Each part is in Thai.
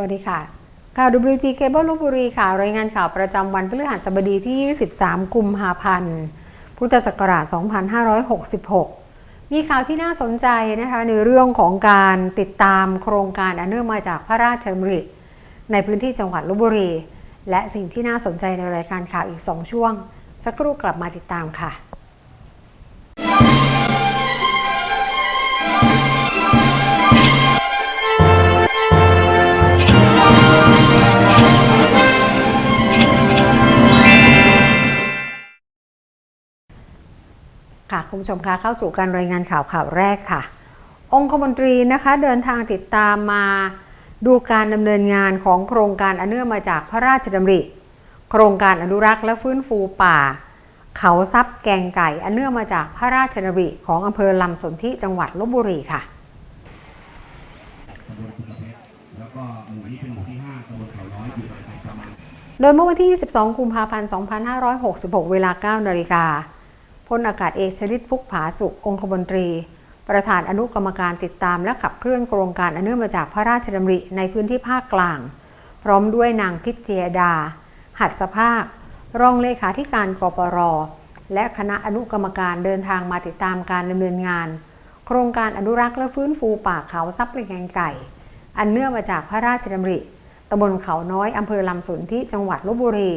สวัสดีค่ะ ข่าว WG Cable ลพบุรีค่ะ รายงานข่าวประจำวันพฤหัสบดีที่ 23 กุมภาพันธ์ พุทธศักราช 2566 มีข่าวที่น่าสนใจนะคะในเรื่องของการติดตามโครงการอันเนื่องมาจากพระราชดำริ ในพื้นที่จังหวัดลบบุรี และสิ่งที่น่าสนใจในรายการข่าวอีก 2 ช่วง สักครู่กลับมาติดตามค่ะ ค่ะคุณผู้ชมคะเข้าสู่การรายงานข่าวข่าวแรกค่ะ องคมนตรีนะคะเดินทางติดตามมาดูการดำเนินงานของโครงการอันเนื่องมาจากพระราชดำริ โครงการอนุรักษ์และฟื้นฟูป่า เขาทรัพย์แกงไก่อันเนื่องมาจากพระราชดำริของอำเภอลำสนธิจังหวัดลบบุรีค่ะแล้วก็หมู่นี้เป็นหมู่ที่5ตำบลเขาน้อยอยู่ห่างไปประมาณโดยเมื่อวันที่ 22 กุมภาพันธ์ 2566 เวลา 9 นาฬิกา พลอากาศเอกชลิตพุกผาสุของคมนตรี ประธานอนุกรรมการติดตามและขับเคลื่อนโครงการอันเนื่องมาจากพระราชดำริในพื้นที่ภาคกลาง พร้อมด้วยนางพิเจยดา หัดสภาค รองเลขาธิการกปร และคณะอนุกรรมการเดินทางมาติดตามการดำเนินงาน โครงการอนุรักษ์และฟื้นฟูป่าเขาทรัพย์แกงไก่ อันเนื่องมาจากพระราชดำริตำบลเขาน้อยอำเภอลำสนที่จังหวัดลบบุรี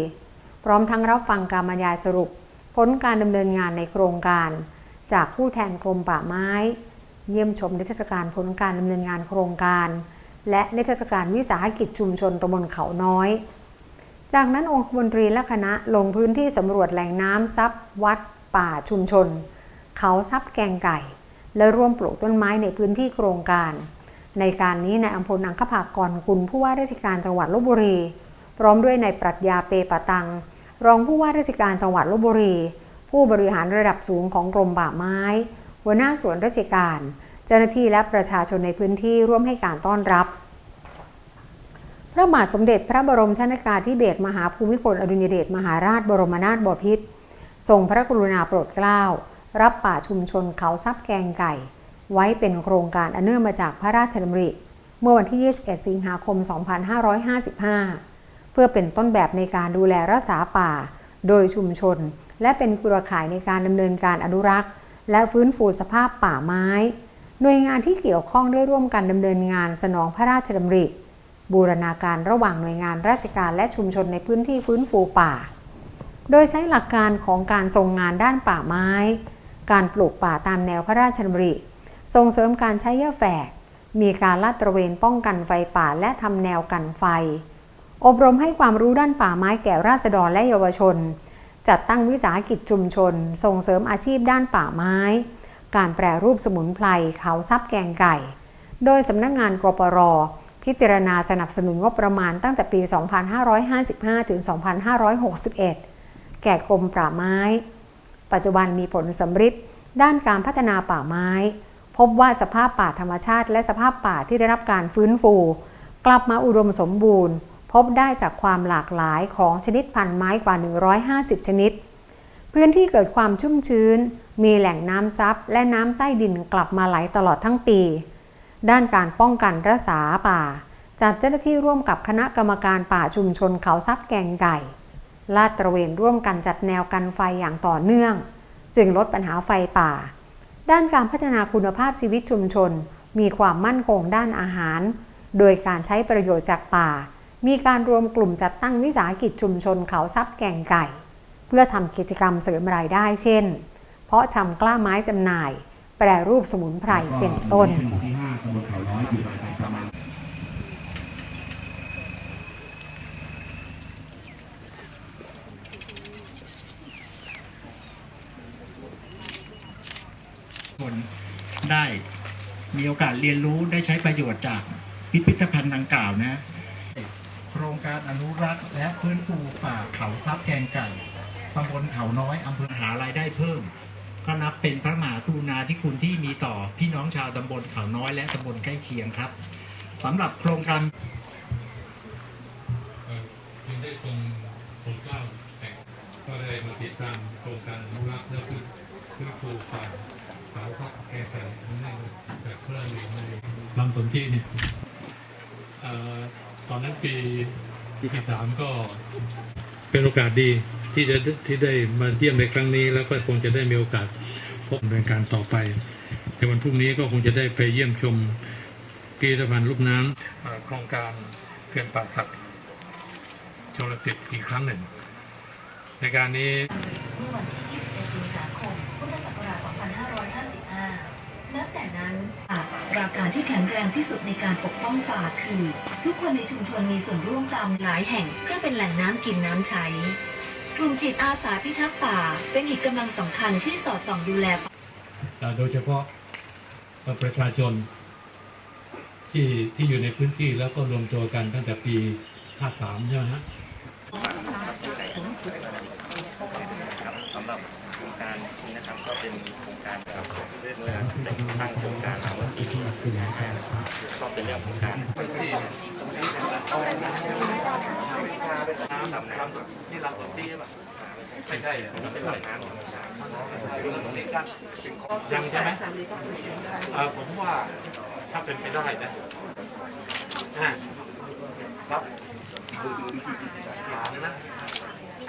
พร้อมทั้งรับฟังการบรรยายสรุป ผลการดำเนินงานในโครงการ จากผู้แทนกรมป่าไม้ เยี่ยมชมนิทรรศการผลการดำเนินงานโครงการ และนิทรรศการวิสาหกิจชุมชนตำบลเขาน้อย จากนั้นองคมนตรีและคณะลงพื้นที่สำรวจแหล่งน้ำซับวัด ป่าชุมชน เขาซับแกงไก่ และร่วมปลูกต้นไม้ในพื้นที่โครงการ ในการนี้นายอัมพลอังคภากรกุลผู้ว่าราชการจังหวัดลบบุรี พร้อมด้วยนายปรัชญาเปปะตัง รองผู้ว่าราชการจังหวัดลบบุรี ผู้บริหารระดับสูงของกรมป่าไม้ หัวหน้าส่วนราชการ เจ้าหน้าที่และประชาชนในพื้นที่ร่วมให้การต้อนรับ พระบาทสมเด็จพระบรมชนากาธิเบศรมหาภูมิพลอดุลยเดชมหาราชบรมนาถบพิตรทรงพระกรุณาโปรดเกล้า รับป่าชุมชนเขาทรัพย์แกงไก่ ไว้เป็นโครงการอันเนื่องมาจากพระราชดำริ เมื่อวันที่ 21 สิงหาคม 2555 เพื่อเป็นต้นแบบในการดูแลรักษาป่า โดยชุมชน และเป็นเครือข่ายในการดำเนินการอนุรักษ์ และฟื้นฟูสภาพป่าไม้ หน่วยงานที่เกี่ยวข้องได้ร่วมกันดำเนินงานสนองพระราชดำริ บูรณาการระหว่างหน่วยงานราชการและชุมชนในพื้นที่ฟื้นฟูป่า โดยใช้หลักการของการทรงงานด้านป่าไม้ การปลูกป่าตามแนวพระราชดำริ ส่งเสริมการใช้หญ้าแฝกมีการลาดตระเวนป้องกันไฟป่าและทำแนวกันไฟ อบรมให้ความรู้ด้านป่าไม้แก่ราษฎรและเยาวชน จัดตั้งวิสาหกิจชุมชน ส่งเสริมอาชีพด้านป่าไม้ การแปรรูปสมุนไพรเขาทรัพย์แกงไก่ โดยสำนักงานกปรพิจารณาสนับสนุนงบประมาณตั้งแต่ปี 2555 ถึง 2561 แก่กรมป่าไม้ ปัจจุบันมีผลสำฤทธิ์ด้านการพัฒนาป่าไม้ พบว่าสภาพป่าธรรมชาติ และสภาพป่าที่ได้รับการฟื้นฟู กลับมาอุดมสมบูรณ์ พบได้จากความหลากหลายของชนิดพันธุ์ไม้กว่า 150 ชนิด พื้นที่เกิดความชุ่มชื้น มีแหล่งน้ำซับและน้ำใต้ดินกลับมาไหลตลอดทั้งปี ด้านการป้องกันรักษาป่า จัดเจ้าหน้าที่ร่วมกับคณะกรรมการป่าชุมชนเขาทรัพย์แกงไก่ลาดตระเวนร่วมกันจัดแนวกันไฟอย่างต่อเนื่อง จึงลดปัญหาไฟป่า ด้านการพัฒนาคุณภาพชีวิตชุมชน มีความมั่นคงด้านอาหาร โดยการใช้ประโยชน์จากป่า มีการรวมกลุ่มจัดตั้งวิสาหกิจชุมชนเขาทรัพย์แกงไก่ เพื่อทำกิจกรรมเสริมรายได้เช่น เพาะชำกล้าไม้จำหน่าย แปรรูปสมุนไพรเป็นต้นไปประมาณคนได้มีโอกาสเรียนรู้ได้ใช้ประโยชน์จากพิพิธภัณฑ์ดังกล่าวนะ การอนุรักษ์และฟื้นฟูป่าเขาทรัพย์แกงไก่ตำบลเขาน้อยอำเภอหารายได้เพิ่ม ก็นับเป็นพระมหากรุณาธิคุณที่มีต่อพี่น้องชาวตำบลเขาน้อยและตำบลใกล้เคียงครับสำหรับโครงการเอ่อจึงได้ทรงโปรดเกล้าแต่งก็ได้มาติดตามโครงการอนุรักษ์และฟื้นฟื้นฟูป่าเขาทับแก่ไก่นั่นเองจากพระราชดำริลำสนธิเนี่ยตอนนั้นปี ปีสามก็เป็นโอกาสดีที่จะที่ได้มาเยี่ยมในครั้งนี้ แล้วก็คงจะได้มีโอกาสพบเป็นการต่อไป ในวันพรุ่งนี้ก็คงจะได้ไปเยี่ยมชมพิพิธภัณฑ์ลูกน้ำเอ่อโครงการเขื่อนป่าสักชลสิทธิ์อีกครั้งหนึ่ง ในการนี้ เมื่อวันที่ 21 สิงหาคม พุทธศักราช 2555 นับแต่นั้นหลั กการที่แข็งแรงที่สุดในการปกป้องป่าคือ ทุกคนในชุมชนมีส่วนร่วมตามหลายแห่งเพื่อเป็นแหล่งน้ำกินน้ำใช้ กลุ่มจิตอาสาพิทักษ์ป่า เป็นอีกกำลังสำคัญที่สอดส่องดูแลอ่โดยเฉพาะประชาชนที่ที่อยู่ในพื้นที่แล้วก็รวมตัวกันตั้งแต่ปี 53 ใช่ไหมฮะสำหรับ การนี้นะครับก็เป็นโครงการครับเมื่อได้ตั้งโครงการมาเมื่อปี55นะครับก็เป็นเรื่องของการดำน้ำที่เราที่แบบไม่ใช่เป็นลำน้ำธรรมชาติยังใช่ไหมเอ่อผมว่าถ้าเป็นไปได้นะ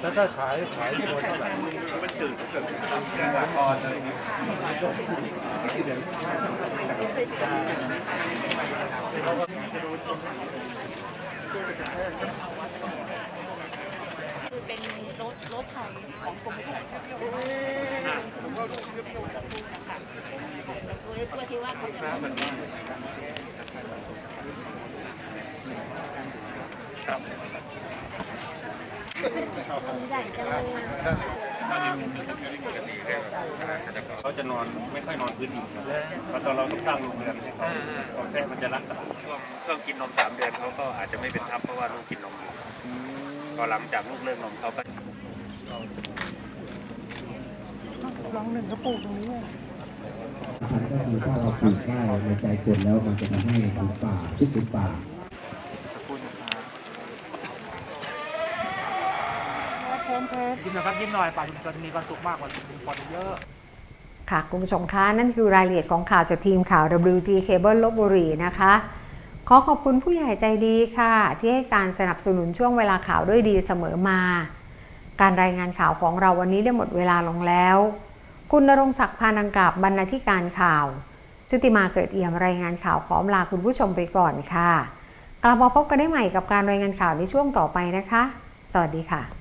แล้วถ้าขายขายตัวเท่าไหร่มันจืดเกิดสากรอะไรอย่างนี้ครับ เขาจะนอนไม่ค่อยนอนพื้นดินเพราะตอนเราต้องสร้างโรงเรือนให้เขาตอนแรกมันจะรักษาช่วงช่วงกินนมสามเดือนเขาก็อาจจะไม่เป็นทับเพราะว่าลูกกินนมอยู่พอหลังจากลูกเลิกนมเขาก็มันก็คือถ้าเราปลูกได้ในใจคนแล้วมันจะทำให้ป่าทุกผืนป่า ยิ้มหน่อยครับยิ้มหน่อยป่าชุมชนมีความสุขมากกว่าชุมชนเยอะค่ะคุณผู้ชมคะนั่นคือรายละเอียดของข่าวจากทีมข่าว WG Cable ลบบุรีนะคะ ขอขอบคุณผู้ใหญ่ใจดีค่ะ ที่ให้การสนับสนุนช่วงเวลาข่าวด้วยดีเสมอมา การรายงานข่าวของเราวันนี้ได้หมดเวลาลงแล้ว คุณนรงศักดิ์พานังกาบบรรณาธิการข่าว ชุติมาเกิดเอี่ยมรายงานข่าวขอลาคุณผู้ชมไปก่อนค่ะ กลับมาพบกันได้ใหม่กับการรายงานข่าวในช่วงต่อไปนะคะ สวัสดีค่ะ